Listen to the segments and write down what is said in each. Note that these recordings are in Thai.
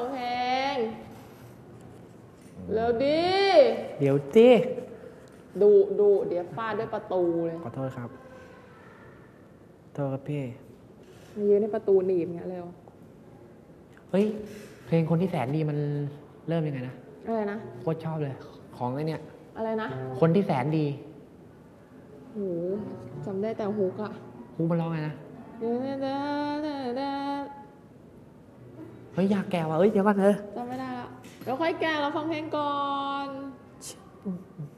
งเพลงเร็วดิเดี๋ยวจีดูดูเดี๋ยวฟาดด้วยประตูเลย ขอโทษครับโทษครับพี่มายืนในประตูหนีบเงี้ยเร็วเฮ้ย เพลงคนที่แสนดีมันเริ่มยังไงนะ อะไรนะ โคตรชอบเลย ของไอ้เนี่ย อะไรนะ คนที่แสนดีโหจำได้แต่ฮุกอะฮูมันร้องไงนะ เฮ้ยอยากแกว่ะเฮ้ยเดี๋ยวก่อนเถอะจำไม่ได้ละเดี๋ยวค่อยแก้เราฟังเพลงก่อน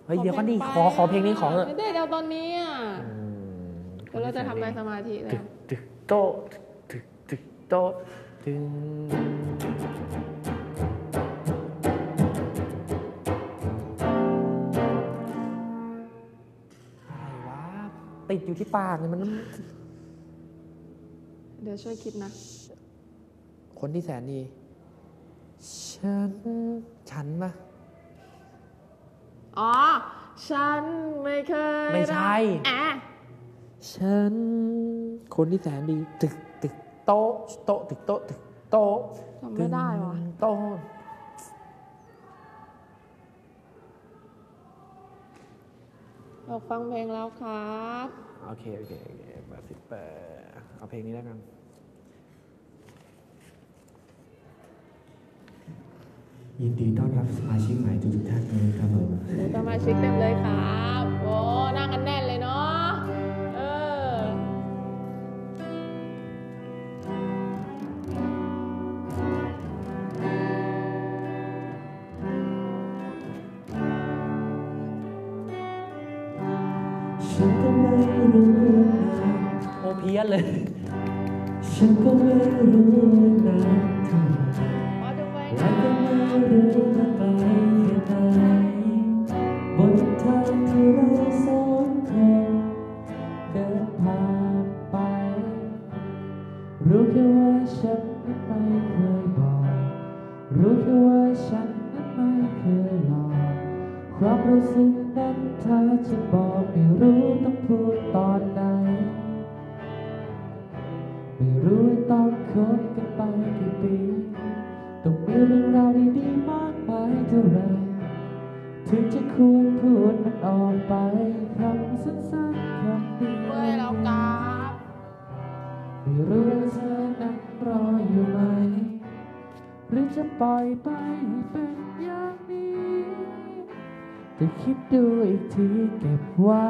เฮ้ยเดี๋ยวก่อนดิขอขอเพลงนี้ขอเถอะไม่ได้เดี๋ยวตอนนี้อะเดี๋ยวเราจะทำในสมาธิเลตึยกตึกโตะตึกตึกโตะตึงอะไรวะติดอยู่ที่ปากเนี่ยมัน เดี๋ยวช่วยคิดนะ คนที่แสนดี ฉัน ฉันปะอ๋อ ฉันไม่เคยไม่ใช่ รักอะฉัน คนที่แสนดี ตึกตึกโต๊ะโต๊ะตึกโต๊ะตึกโต๊ะจำไม่ได้วะตึงโต๊ะเราฟังเพลงแล้วครับ โอเค โอเคโอเคเบอร์สิบแปดเอาเพลงนี้แล้วกัน ยินดีต้อนรับสมาชิกใหม่ทุกๆท่านเลยครับผมเดี๋ยวสมาชิกเต็มเลยครับโอ้นั่งกันแน่นเลยเนาะเออฉันก็ไม่รู้นะโอเพี้ยนเลย ฉันก็ไม่รู้นะเธอ รู้ว่าไปแค่ไหนบนทางที่เราสองคนเดินผ่านไปรู้แค่ว่าฉันนั้นไม่เคยบอก รู้แค่ว่าฉันนั้นไม่เคยหลอก ความรู้สึกนั้นถ้าจะบอกไม่รู้ต้องพูดตอนไหน ไม่รู้ต้องคบกันไปกี่ปี ต้องมีเรื่องราวดีๆมากมายเท่าไรถึงจะควรพูดมันออกไปคำสั้นๆคำเดียวเมื่อยแล้วครับไม่รู้ว่าเธอนั้นรออยู่ไหม หรือจะปล่อยไปให้เป็นอย่างนี้แต่คิดดูอีกทีเก็บไว้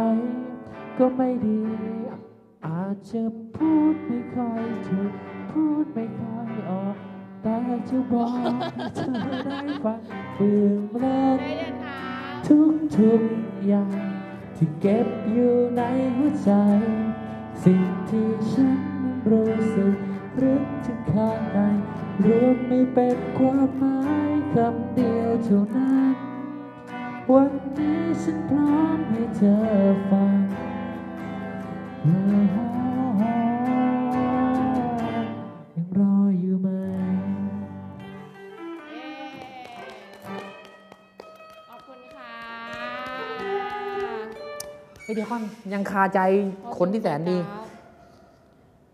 ก็ไม่ดี อาจจะพูดไม่ค่อยถูกพูดไม่ค่อยออก จะบอกให้เธอได้ฟังเปลืองเล่นทุกทุกอย่าง ที่เก็บอยู่ในหัวใจ สิ่งที่ฉันรู้สึกรึกถึงข้างในรวมไม่เป็นความหมายคำเดียวเท่านั้น วันนี้ฉันพร้อมให้เธอฟัง เฮ้ยเดี๋ยวก่อนยังคาใจคนที่แสนดีครับ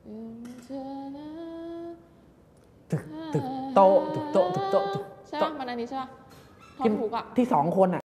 อืมเธอนะตึกตึกโต๊ะตึกโต๊ะตึกโต๊ะตึกใช่โต๊ะปะมันอันนี้ใช่ปะท่อที่นถูกอะ ที่สองคนอะ